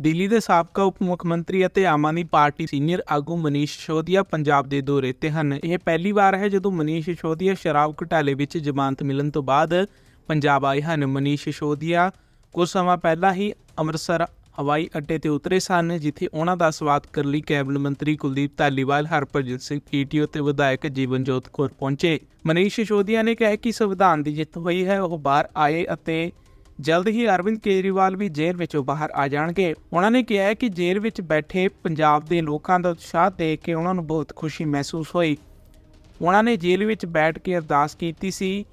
ਦਿੱਲੀ ਦੇ ਸਾਬਕਾ ਉਪ ਮੁੱਖ ਮੰਤਰੀ ਅਤੇ ਆਮ ਆਦਮੀ ਪਾਰਟੀ ਸੀਨੀਅਰ ਆਗੂ ਮਨੀਸ਼ ਸਿਸੋਦੀਆ ਪੰਜਾਬ ਦੇ ਦੌਰੇ ਤੇ ਹਨ। ਇਹ ਪਹਿਲੀ ਵਾਰ ਹੈ ਜਦੋਂ ਮਨੀਸ਼ ਸਿਸੋਦੀਆ ਸ਼ਰਾਬ ਘੁਟਾਲੇ ਵਿੱਚ ਜ਼ਮਾਨਤ ਮਿਲਣ ਤੋਂ ਬਾਅਦ ਪੰਜਾਬ ਆਏ ਹਨ। ਮਨੀਸ਼ ਸਿਸੋਦੀਆ ਕੁਝ ਸਮਾਂ ਪਹਿਲਾਂ ਹੀ ਅੰਮ੍ਰਿਤਸਰ, ਹਵਾਈ ਅੱਡੇ ਤੇ ਉਤਰੇ ਸਨ, ਜਿੱਥੇ ਉਹਨਾਂ ਦਾ ਸਵਾਗਤ ਕਰਨ ਲਈ ਕੈਬਨਿਟ ਮੰਤਰੀ ਕੁਲਦੀਪ ਧਾਲੀਵਾਲ, ਹਰਭਜਨ ਸਿੰਘ ਪੀਟੀਓ ਤੇ ਵਿਧਾਇਕ ਜੀਵਨਜੋਤ ਕੌਰ ਪਹੁੰਚੇ। ਮਨੀਸ਼ ਸਿਸੋਦੀਆ ਨੇ ਕਿਹਾ ਕਿ ਸੰਵਿਧਾਨ ਦੀ ਜਿੱਤ ਹੋਈ ਹੈ, ਉਹ ਬਾਹਰ ਆਏ ਅਤੇ ਜਲਦ ਹੀ ਅਰਵਿੰਦ ਕੇਜਰੀਵਾਲ ਵੀ ਜੇਲ੍ਹ ਵਿੱਚੋਂ ਬਾਹਰ ਆ ਜਾਣਗੇ ਉਹਨਾਂ ਨੇ ਕਿਹਾ ਹੈ ਕਿ ਜੇਲ੍ਹ ਵਿੱਚ ਬੈਠੇ ਪੰਜਾਬ ਦੇ ਲੋਕਾਂ ਦਾ ਉਤਸ਼ਾਹ ਦੇਖ ਕੇ ਉਹਨਾਂ ਨੂੰ ਬਹੁਤ ਖੁਸ਼ੀ ਮਹਿਸੂਸ ਹੋਈ ਉਹਨਾਂ ਨੇ ਜੇਲ੍ਹ ਵਿੱਚ ਬੈਠ ਕੇ ਅਰਦਾਸ ਕੀਤੀ ਸੀ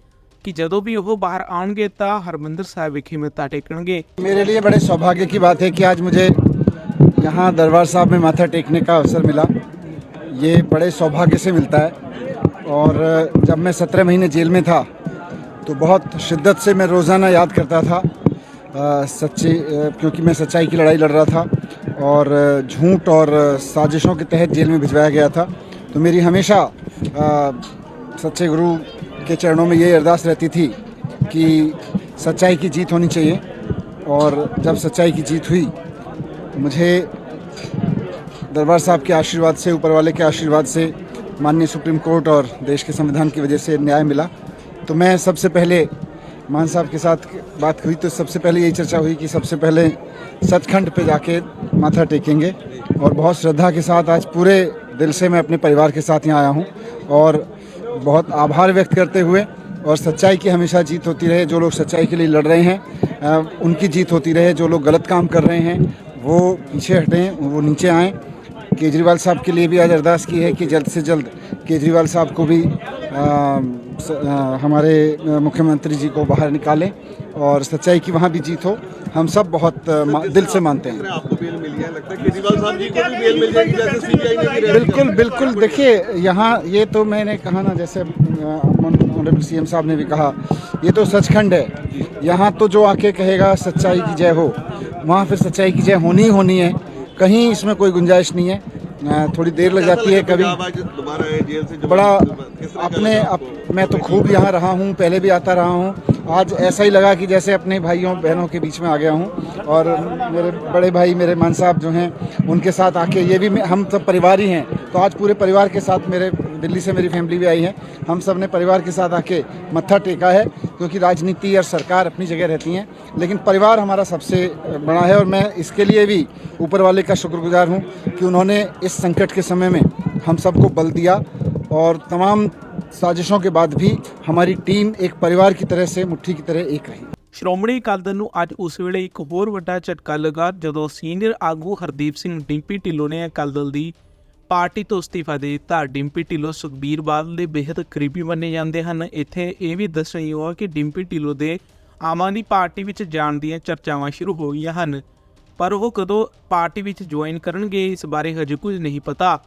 ਕਿ ਜਦੋਂ ਵੀ ਉਹ ਬਾਹਰ ਆਉਣਗੇ ਤਾਂ ਹਰਮੰਦਰ ਸਾਹਿਬ ਵਿਖੇ ਮੱਥਾ ਟੇਕਣਗੇ मेरे लिए बड़े सौभाग्य की बात है कि आज मुझे यहाँ दरबार साहब में माथा टेकने का अवसर मिला ये बड़े सौभाग्य से मिलता है और जब मैं सत्रह महीने जेल में था तो बहुत शिद्दत से मैं रोज़ाना याद करता था सच्ची क्योंकि मैं सच्चाई की लड़ाई लड़ रहा था और झूठ और साजिशों के तहत जेल में भिजवाया गया था। तो मेरी हमेशा सच्चे गुरु के चरणों में ये अरदास रहती थी कि सच्चाई की जीत होनी चाहिए और जब सच्चाई की जीत हुई, मुझे दरबार साहब के आशीर्वाद से, ऊपर वाले के आशीर्वाद से माननीय सुप्रीम कोर्ट और देश के संविधान की वजह से न्याय मिला। तो मैं सबसे पहले मान साहब के साथ बात हुई तो सबसे पहले यही चर्चा हुई कि सबसे पहले सचखंड पे जाके माथा टेकेंगे और बहुत श्रद्धा के साथ आज पूरे दिल से मैं अपने परिवार के साथ यहाँ आया हूँ और बहुत आभार व्यक्त करते हुए और सच्चाई की हमेशा जीत होती रहे, जो लोग सच्चाई के लिए लड़ रहे हैं उनकी जीत होती रहे, जो लोग गलत काम कर रहे हैं, वो पीछे हटें वो नीचे आएँ। केजरीवाल साहब के लिए भी आज अरदास की है कि जल्द से जल्द केजरीवाल साहब को भी हमारे मुख्यमंत्री जी को बाहर निकालें और सच्चाई की वहाँ भी जीत हो। हम सब बहुत दिल से मानते हैं। आपको बेल मिली लगता केजरीवाल साहब जी को भी बेल मिल जाएगी जैसे सीबीआई ने बिल्कुल बिल्कुल। देखिए यहाँ ये तो मैंने कहा ना जैसे ऑनरेबल सीएम साहब ने भी कहा ये तो सचखंड है। यहाँ तो जो आके कहेगा सच्चाई की जय हो वहाँ फिर सच्चाई की जय होनी ही होनी है। कहीं इसमें कोई गुंजाइश नहीं है। थोड़ी देर लग जाती है कभी। बड़ा अपने अप, मैं तो खूब यहाँ रहा हूँ पहले भी आता रहा हूँ। आज ऐसा ही लगा कि जैसे अपने भाइयों बहनों के बीच में आ गया हूँ। और मेरे बड़े भाई मेरे मान साहब जो हैं उनके साथ आके ये भी हम सब परिवार ही हैं। तो आज पूरे परिवार के साथ मेरे दिल्ली से मेरी फैमिली भी आई है। हम सबने परिवार के साथ आके मत्था टेका है क्योंकि राजनीति और सरकार अपनी जगह रहती हैं। लेकिन परिवार हमारा सबसे बड़ा है और मैं इसके लिए भी ऊपर वाले का शुक्रगुजार हूँ कि उन्होंने इस संकट के समय में हम सबको बल दिया और तमाम ਸਾਜ਼ਿਸ਼ਾਂ ਕੇ ਬਾਅਦ ਵੀ ਹਮਾਰੀ ਟੀਮ ਇੱਕ ਪਰਿਵਾਰ ਕੀ ਤਰ੍ਹਾਂ ਸੇ ਮੁੱਠੀ ਕੀ ਤਰ੍ਹਾਂ ਇੱਕ ਰਹੀ ਸ਼੍ਰੋਮਣੀ ਅਕਾਲੀ ਨੂੰ ਅੱਜ ਉਸ ਵੇਲੇ ਇੱਕ ਹੋਰ ਵੱਡਾ ਝਟਕਾ ਲੱਗਾ ਜਦੋਂ ਸੀਨੀਅਰ ਆਗੂ ਹਰਦੀਪ ਸਿੰਘ ਡਿੰਪੀ ਢਿੱਲੋਂ ਨੇ ਅਕਾਲੀ ਦਲ ਦੀ ਪਾਰਟੀ ਤੋਂ ਅਸਤੀਫਾ ਦੇ ਦਿੱਤਾ। ਡਿੰਪੀ ਢਿੱਲੋਂ ਸੁਖਬੀਰ ਬਾਦਲ ਦੇ ਬੇहद ਕਰੀਬੀ ਮੰਨੇ ਜਾਂਦੇ ਹਨ। ਇੱਥੇ ਇਹ ਵੀ ਦੱਸ ਰਹੀ ਹੋ ਕਿ ਡਿੰਪੀ ਢਿੱਲੋਂ ਦੇ ਆਮ ਆਦਮੀ ਪਾਰਟੀ ਵਿੱਚ ਜਾਣ ਦੀਆਂ ਚਰਚਾਵਾਂ ਸ਼ੁਰੂ ਹੋ ਗਈਆਂ ਹਨ। ਪਰ ਉਹ ਕਦੋਂ ਪਾਰਟੀ ਵਿੱਚ ਜੁਆਇਨ ਕਰਨਗੇ ਇਸ ਬਾਰੇ ਹਜੇ ਕੁਝ ਨਹੀਂ ਪਤਾ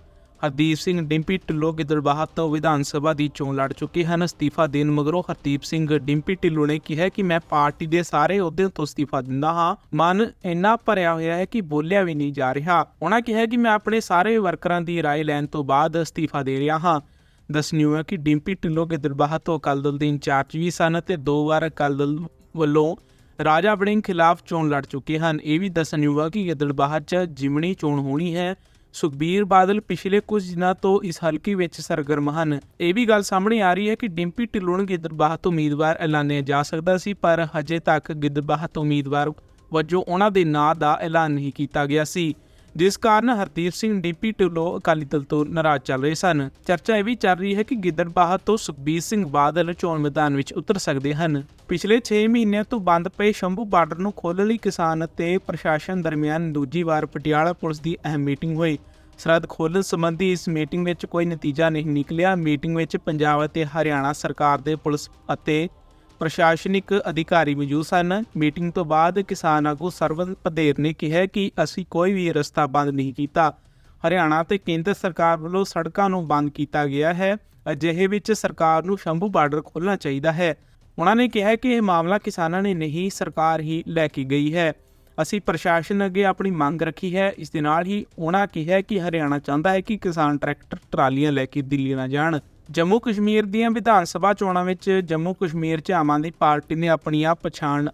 ਹਰਦੀਪ ਸਿੰਘ ਡਿੰਪੀ ਢਿੱਲੋਂ ਗਿੱਦੜਬਾਹਾ ਤੋਂ ਵਿਧਾਨ ਸਭਾ ਦੀ ਚੋਣ ਲੜ ਚੁੱਕੇ ਹਨ ਅਸਤੀਫਾ ਦੇਣ ਮਗਰੋਂ ਹਰਦੀਪ ਸਿੰਘ ਡਿੰਪੀ ਢਿੱਲੋਂ ਨੇ ਕਿਹਾ ਕਿ ਮੈਂ ਪਾਰਟੀ ਦੇ ਸਾਰੇ ਅਹੁਦਿਆਂ ਤੋਂ ਅਸਤੀਫਾ ਦਿੰਦਾ ਹਾਂ ਮਨ ਇੰਨਾ ਭਰਿਆ ਹੋਇਆ ਹੈ ਕਿ ਬੋਲਿਆ ਵੀ ਨਹੀਂ ਜਾ ਰਿਹਾ ਉਹਨਾਂ ਕਿਹਾ ਕਿ ਮੈਂ ਆਪਣੇ ਸਾਰੇ ਵਰਕਰਾਂ ਦੀ رائے ਲੈਣ ਤੋਂ ਬਾਅਦ ਅਸਤੀਫਾ ਦੇ ਰਿਹਾ ਹਾਂ ਦੱਸਣਯੋਗ ਹੈ ਕਿ ਡਿੰਪੀ ਢਿੱਲੋਂ ਗਿੱਦੜਬਾਹਾ ਤੋਂ ਅਕਾਲੀ ਦਲ ਦੇ ਇੰਚਾਰਜ ਵੀ ਸਨ ਅਤੇ ਦੋ ਵਾਰ ਅਕਾਲੀ ਦਲ ਵੱਲੋਂ ਰਾਜਾ ਵੜਿੰਗ ਖਿਲਾਫ ਚੋਣ ਲੜ ਚੁੱਕੇ ਹਨ। ਇਹ ਵੀ ਦੱਸਣਯੋਗ ਹੈ ਕਿ ਗਿੱਦੜਬਾਹਾ 'ਚ ਜਿਮਣੀ ਚੋਣ ਹੋਣੀ ਹੈ। ਸੁਖਬੀਰ ਬਾਦਲ ਪਿਛਲੇ ਕੁਝ ਦਿਨਾਂ ਤੋਂ ਇਸ ਹਲਕੇ ਵਿੱਚ ਸਰਗਰਮ ਹਨ। ਇਹ ਵੀ ਗੱਲ ਸਾਹਮਣੇ ਆ ਰਹੀ ਹੈ ਕਿ ਡਿੰਪੀ ਢਿੱਲੋਂ ਨੂੰ ਗਿੱਦੜਬਾਹਾ ਤੋਂ ਉਮੀਦਵਾਰ ਐਲਾਨਿਆ ਜਾ ਸਕਦਾ ਸੀ, ਪਰ ਹਜੇ ਤੱਕ ਗਿੱਦੜਬਾਹਾ ਤੋਂ ਉਮੀਦਵਾਰ ਵਜੋਂ ਉਹਨਾਂ ਦੇ ਨਾਂ ਦਾ ਐਲਾਨ ਨਹੀਂ ਕੀਤਾ ਗਿਆ ਸੀ। ਜਿਸ ਕਾਰਨ ਹਰਦੀਪ ਸਿੰਘ ਡਿੰਪੀ ਢਿੱਲੋਂ ਅਕਾਲੀ ਦਲ ਤੋਂ ਨਾਰਾਜ਼ ਚੱਲ ਰਹੇ ਸਨ। ਚਰਚਾ ਇਹ ਵੀ ਚੱਲ ਰਹੀ ਹੈ ਕਿ ਗਿੱਦੜਬਾਹਾ ਤੋਂ ਸੁਖਬੀਰ ਸਿੰਘ ਬਾਦਲ ਚੋਣ ਮੈਦਾਨ ਵਿੱਚ ਉਤਰ ਸਕਦੇ ਹਨ। ਪਿਛਲੇ 6 ਮਹੀਨਿਆਂ ਤੋਂ ਬੰਦ ਪਏ ਸ਼ੰਭੂ ਬਾਰਡਰ ਨੂੰ ਖੋਲ੍ਹਣ ਲਈ ਕਿਸਾਨ ਅਤੇ ਪ੍ਰਸ਼ਾਸਨ ਦਰਮਿਆਨ ਦੂਜੀ ਵਾਰ ਪਟਿਆਲਾ ਪੁਲਿਸ ਦੀ ਅਹਿਮ ਮੀਟਿੰਗ ਹੋਈ। ਸਰਹੱਦ ਖੋਲ੍ਹਣ ਸੰਬੰਧੀ ਇਸ ਮੀਟਿੰਗ ਵਿੱਚ ਕੋਈ ਨਤੀਜਾ ਨਹੀਂ ਨਿਕਲਿਆ। ਮੀਟਿੰਗ ਵਿੱਚ ਪੰਜਾਬ ਅਤੇ ਹਰਿਆਣਾ ਸਰਕਾਰ ਦੇ ਪੁਲਿਸ ਅਤੇ ਪ੍ਰਸ਼ਾਸਨਿਕ ਅਧਿਕਾਰੀ ਮੌਜੂਦ ਸਨ। ਮੀਟਿੰਗ ਤੋਂ ਬਾਅਦ ਕਿਸਾਨ ਆਗੂ ਸਰਵਨ ਪਧੇਰ ਨੇ ਕਿਹਾ ਕਿ ਅਸੀਂ ਕੋਈ ਵੀ ਰਸਤਾ ਬੰਦ ਨਹੀਂ ਕੀਤਾ। ਹਰਿਆਣਾ ਤੇ ਕੇਂਦਰ ਸਰਕਾਰ ਵੱਲੋਂ ਸੜਕਾਂ ਨੂੰ ਬੰਦ ਕੀਤਾ ਗਿਆ ਹੈ। ਅਜਿਹੇ ਵਿੱਚ ਸਰਕਾਰ ਨੂੰ ਸ਼ੰਭੂ ਬਾਰਡਰ ਖੋਲ੍ਹਣਾ ਚਾਹੀਦਾ ਹੈ। ਉਹਨਾਂ ਨੇ ਕਿਹਾ ਕਿ ਇਹ ਮਾਮਲਾ ਕਿਸਾਨਾਂ ਨੇ ਨਹੀਂ, ਸਰਕਾਰ ਹੀ ਲੈ ਕੇ ਗਈ ਹੈ। ਅਸੀਂ ਪ੍ਰਸ਼ਾਸਨ ਅੱਗੇ ਆਪਣੀ ਮੰਗ ਰੱਖੀ ਹੈ। ਇਸ ਦੇ ਨਾਲ ਹੀ ਉਹਨਾਂ ਕਿਹਾ ਕਿ ਹਰਿਆਣਾ ਚਾਹੁੰਦਾ ਹੈ ਕਿ ਕਿਸਾਨ ਟਰੈਕਟਰ, ਟਰਾਲੀਆਂ ਲੈ ਕੇ ਦਿੱਲੀ ਨਾ ਜਾਣ। ਜੰਮੂ ਕਸ਼ਮੀਰ ਦੀਆਂ ਵਿਧਾਨ ਸਭਾ ਚੋਣਾਂ ਵਿੱਚ ਜੰਮੂ ਕਸ਼ਮੀਰ 'ਚ ਆਮ ਆਦਮੀ ਪਾਰਟੀ ਨੇ ਆਪਣੀ ਆ ਪਛਾਣ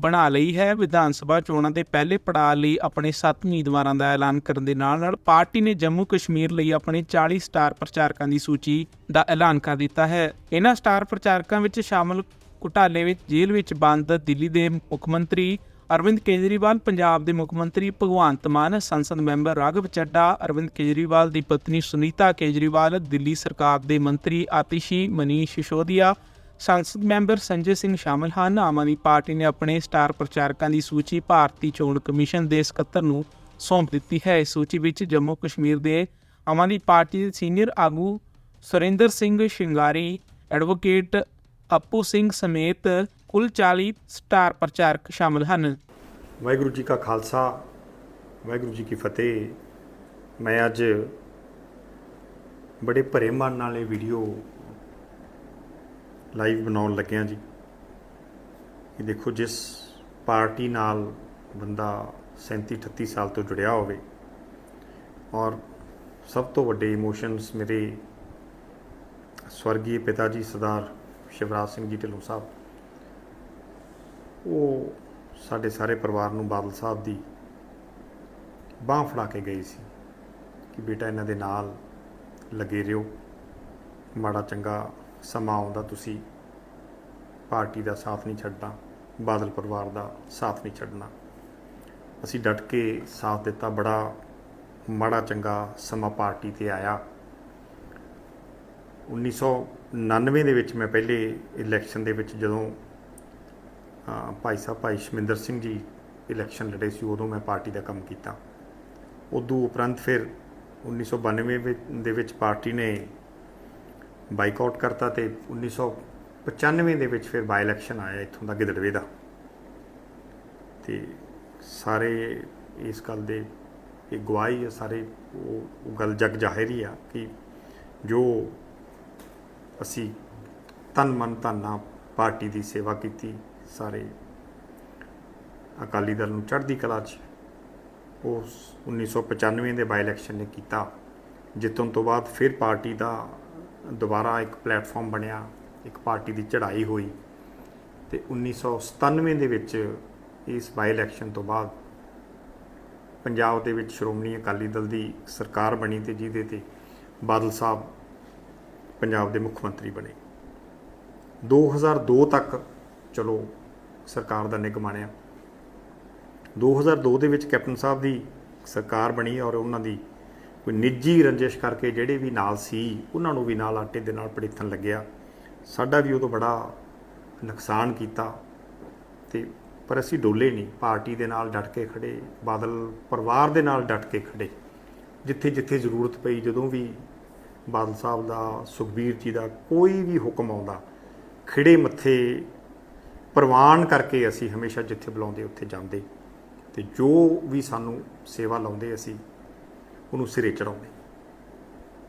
ਬਣਾ ਲਈ ਹੈ। ਵਿਧਾਨ ਸਭਾ ਚੋਣਾਂ ਦੇ ਪਹਿਲੇ ਪੜਾਅ ਲਈ ਆਪਣੇ 7 ਉਮੀਦਵਾਰਾਂ ਦਾ ਐਲਾਨ ਕਰਨ ਦੇ ਨਾਲ ਨਾਲ ਪਾਰਟੀ ਨੇ ਜੰਮੂ ਕਸ਼ਮੀਰ ਲਈ ਆਪਣੇ 40 ਸਟਾਰ ਪ੍ਰਚਾਰਕਾਂ ਦੀ ਸੂਚੀ ਦਾ ਐਲਾਨ ਕਰ ਦਿੱਤਾ ਹੈ। ਇਹਨਾਂ ਸਟਾਰ ਪ੍ਰਚਾਰਕਾਂ ਵਿੱਚ ਸ਼ਾਮਲ ਘੁਟਾਲੇ ਵਿੱਚ ਜੇਲ੍ਹ ਵਿੱਚ ਬੰਦ ਦਿੱਲੀ ਦੇ ਮੁੱਖ ਮੰਤਰੀ ਅਰਵਿੰਦ ਕੇਜਰੀਵਾਲ, ਪੰਜਾਬ ਦੇ ਮੁੱਖ ਮੰਤਰੀ ਭਗਵੰਤ ਮਾਨ, ਸੰਸਦ ਮੈਂਬਰ ਰਾਘਵ ਚੱਡਾ, ਅਰਵਿੰਦ ਕੇਜਰੀਵਾਲ ਦੀ ਪਤਨੀ ਸੁਨੀਤਾ ਕੇਜਰੀਵਾਲ, ਦਿੱਲੀ ਸਰਕਾਰ ਦੇ ਮੰਤਰੀ ਆਤਿਸ਼ੀ ਮਨੀਸ਼ ਸਿਸੋਦੀਆ, ਸੰਸਦ ਮੈਂਬਰ ਸੰਜੇ ਸਿੰਘ ਸ਼ਾਮਲ ਹਨ। ਆਮ ਆਦਮੀ ਪਾਰਟੀ ਨੇ ਆਪਣੇ ਸਟਾਰ ਪ੍ਰਚਾਰਕਾਂ ਦੀ ਸੂਚੀ ਭਾਰਤੀ ਚੋਣ ਕਮਿਸ਼ਨ ਦੇ ਸਕੱਤਰ ਨੂੰ ਸੌਂਪ ਦਿੱਤੀ ਹੈ। ਇਸ ਸੂਚੀ ਵਿੱਚ ਜੰਮੂ ਕਸ਼ਮੀਰ ਦੇ ਆਮ ਆਦਮੀ ਪਾਰਟੀ ਦੇ ਸੀਨੀਅਰ ਆਗੂ ਸੁਰਿੰਦਰ ਸਿੰਘ ਸ਼ਿੰਗਾਰੀ, ਐਡਵੋਕੇਟ ਅੱਪੂ ਸਿੰਘ ਸਮੇਤ ਕੁੱਲ 40 ਸਟਾਰ ਪ੍ਰਚਾਰਕ ਸ਼ਾਮਲ ਹਨ। ਵਾਹਿਗੁਰੂ ਜੀ ਕਾ ਖਾਲਸਾ, ਵਾਹਿਗੁਰੂ ਜੀ ਕੀ ਫਤਿਹ। ਮੈਂ ਅੱਜ ਬੜੇ ਭਰੇ ਮਨ ਨਾਲ ਇਹ ਵੀਡੀਓ ਲਾਈਵ ਬਣਾਉਣ ਲੱਗਿਆ ਜੀ। ਇਹ ਦੇਖੋ, ਜਿਸ ਪਾਰਟੀ ਨਾਲ ਬੰਦਾ 37 38 ਸਾਲ ਤੋਂ ਜੁੜਿਆ ਹੋਵੇ ਔਰ ਸਭ ਤੋਂ ਵੱਡੇ ਇਮੋਸ਼ਨਸ ਮੇਰੇ ਸਵਰਗੀ ਪਿਤਾ ਜੀ ਸਰਦਾਰ ਸ਼ਿਵਰਾਜ ਸਿੰਘ ਜੀ ਢਿੱਲੋਂ ਸਾਹਿਬ ਉਹ ਸਾਡੇ ਸਾਰੇ ਪਰਿਵਾਰ ਨੂੰ ਬਾਦਲ ਸਾਹਿਬ ਦੀ ਬਾਹ ਫੜਾ ਕੇ ਗਈ ਸੀ ਕਿ ਬੇਟਾ ਇਹਨਾਂ ਦੇ ਨਾਲ ਲੱਗੇ ਰਹੋ। ਮਾੜਾ ਚੰਗਾ ਸਮਾਂ ਆਉਂਦਾ ਤੁਸੀਂ ਪਾਰਟੀ ਦਾ ਸਾਥ ਨਹੀਂ ਛੱਡਣਾ, ਬਾਦਲ ਪਰਿਵਾਰ ਦਾ ਸਾਥ ਨਹੀਂ ਛੱਡਣਾ। ਅਸੀਂ ਡਟ ਕੇ ਸਾਥ ਦਿੱਤਾ, ਬੜਾ ਮਾੜਾ ਚੰਗਾ ਸਮਾਂ ਪਾਰਟੀ ਤੇ ਆਇਆ। 1999 ਦੇ ਵਿੱਚ ਮੈਂ ਪਹਿਲੇ ਇਲੈਕਸ਼ਨ ਦੇ ਵਿੱਚ ਜਦੋਂ ਭਾਈ ਸਾਹਿਬ, ਭਾਈ ਸ਼ਮਿੰਦਰ ਸਿੰਘ ਜੀ ਇਲੈਕਸ਼ਨ ਲੜੇ ਸੀ, ਉਦੋਂ ਮੈਂ ਪਾਰਟੀ ਦਾ ਕੰਮ ਕੀਤਾ। ਉਦੋਂ ਉਪਰੰਤ ਫਿਰ 1992 ਵਿੱਚ- ਦੇ ਵਿੱਚ ਪਾਰਟੀ ਨੇ ਬਾਈਕਾਟ ਕਰਤਾ ਤੇ 1995 ਦੇ ਵਿੱਚ ਫਿਰ ਬਾਈ ਇਲੈਕਸ਼ਨ ਆਇਆ ਇੱਥੋਂ ਦਾ ਗਿੱਦੜਵੇ ਦਾ। ਤੇ ਸਾਰੇ ਇਸ ਗੱਲ ਦੇ ਇਹ ਗਵਾਹੀ ਹੈ ਸਾਰੇ ਉਹ ਗੱਲ ਜਗ ਜ਼ਾਹਿਰ ਹੀ ਆ ਕਿ ਜੋ ਅਸੀਂ ਤਨ ਮਨ ਧਨ ਨਾਲ ਪਾਰਟੀ ਦੀ ਸੇਵਾ ਕੀਤੀ ਸਾਰੇ ਅਕਾਲੀ ਦਲ ਨੂੰ ਚੜ੍ਹਦੀ ਕਲਾ 'ਚ ਉਸ 1995 ਦੇ ਬਾਈ ਇਲੈਕਸ਼ਨ ਨੇ ਕੀਤਾ। ਜਿੱਤਣ ਤੋਂ ਬਾਅਦ ਫਿਰ ਪਾਰਟੀ ਦਾ ਦੁਬਾਰਾ ਇੱਕ ਪਲੇਟਫਾਰਮ ਬਣਿਆ, ਇੱਕ ਪਾਰਟੀ ਦੀ ਚੜ੍ਹਾਈ ਹੋਈ ਤੇ 1997 ਦੇ ਵਿੱਚ ਇਸ ਬਾਈ ਇਲੈਕਸ਼ਨ ਤੋਂ ਬਾਅਦ ਪੰਜਾਬ ਦੇ ਵਿੱਚ ਸ਼੍ਰੋਮਣੀ ਅਕਾਲੀ ਦਲ ਦੀ ਸਰਕਾਰ ਬਣੀ ਤੇ ਜਿਹਦੇ ਤੇ ਬਾਦਲ ਸਾਹਿਬ ਪੰਜਾਬ ਦੇ ਮੁੱਖ ਮੰਤਰੀ ਬਣੇ। 2002 ਤੱਕ ਚਲੋ ਸਰਕਾਰ ਦਾ ਨਿਗਮ ਬਣਿਆ 2002 ਦੇ ਵਿੱਚ ਕੈਪਟਨ ਸਾਹਿਬ ਦੀ ਸਰਕਾਰ ਬਣੀ ਔਰ ਉਹਨਾਂ ਦੀ ਕੋਈ ਨਿੱਜੀ ਰੰਜਿਸ਼ ਕਰਕੇ ਜਿਹੜੇ ਵੀ ਨਾਲ ਸੀ, ਉਹਨਾਂ ਨੂੰ ਵੀ ਨਾਲ ਆਟੇ ਦੇ ਨਾਲ ਪੜਿੱਥਣ ਲੱਗਿਆ। ਸਾਡਾ ਵੀ ਉਦੋਂ ਬੜਾ ਨੁਕਸਾਨ ਕੀਤਾ ਤੇ ਪਰ ਅਸੀਂ ਡੋਲੇ ਨਹੀਂ। ਪਾਰਟੀ ਦੇ ਨਾਲ ਡਟ ਕੇ ਖੜੇ ਬਾਦਲ ਪਰਿਵਾਰ ਦੇ ਨਾਲ ਡਟ ਕੇ ਖੜੇ ਜਿੱਥੇ ਜਿੱਥੇ ਜ਼ਰੂਰਤ ਪਈ, ਜਦੋਂ ਵੀ ਬਾਦਲ ਸਾਹਿਬ ਦਾ, ਸੁਖਬੀਰ ਜੀ ਦਾ ਕੋਈ ਵੀ ਹੁਕਮ ਆਉਂਦਾ ਖਿੜੇ ਮੱਥੇ ਪ੍ਰਵਾਨ ਕਰਕੇ ਅਸੀਂ ਹਮੇਸ਼ਾ ਜਿੱਥੇ ਬੁਲਾਉਂਦੇ, ਉੱਥੇ ਜਾਂਦੇ। ਤੇ ਜੋ ਵੀ ਸਾਨੂੰ ਸੇਵਾ ਲਾਉਂਦੇ, ਅਸੀਂ ਉਹਨੂੰ ਸਿਰੇ ਚੜਾਉਂਦੇ